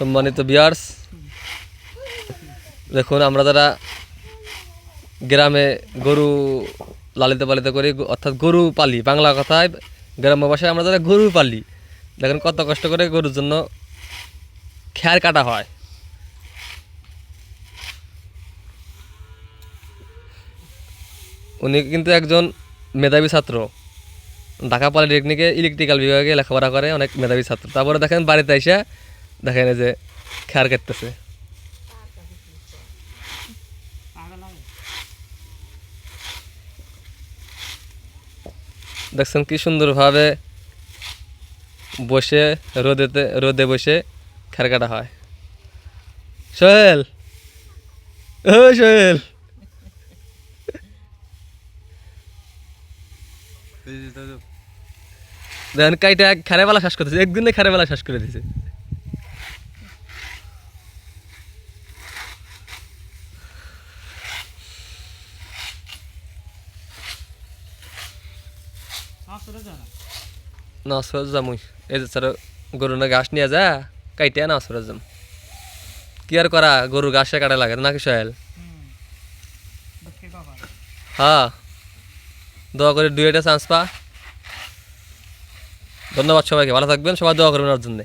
সম্মানিত বিয়ার্স দেখুন, আমরা যারা গ্রামে গরু লালিত পালিত করি অর্থাৎ গরু পালি, বাংলা কথায় গ্রাম্য ভাষায় আমরা যারা গরু পালি, দেখেন কত কষ্ট করে গরুর জন্য খ্যার কাটা হয়। উনি কিন্তু একজন মেধাবী ছাত্র। ঢাকা পলিটেকনিকে ইলেকট্রিক্যাল বিভাগে লেখাপড়া করে, অনেক মেধাবী ছাত্র। তারপরে দেখেন বাড়িতে এসে দেখেন যে খ্যার কাটতেছে। দেখছেন কি সুন্দরভাবে বসে রোদেতে রোদে বসে খ্যার কাটা হয়। সোহেল! ও সোহেল! দেখেন কাইটা খারে বেলা শেষ করতেছে একদিনে খারে বেলা শেষ করে দিছে। না সরজ এই যে স্যার গরু না ঘাস নিয়ে যা কাইটা না সরজ যাম। কি আর করা গরু ঘাসে কাটা লাগে নাকি সোহেল হ্যাঁ দোয়া করে দুই একটা চান্স পা। ধন্যবাদ সবাইকে ভালো থাকবেন সবাই দোয়া করবেন ওর জন্যে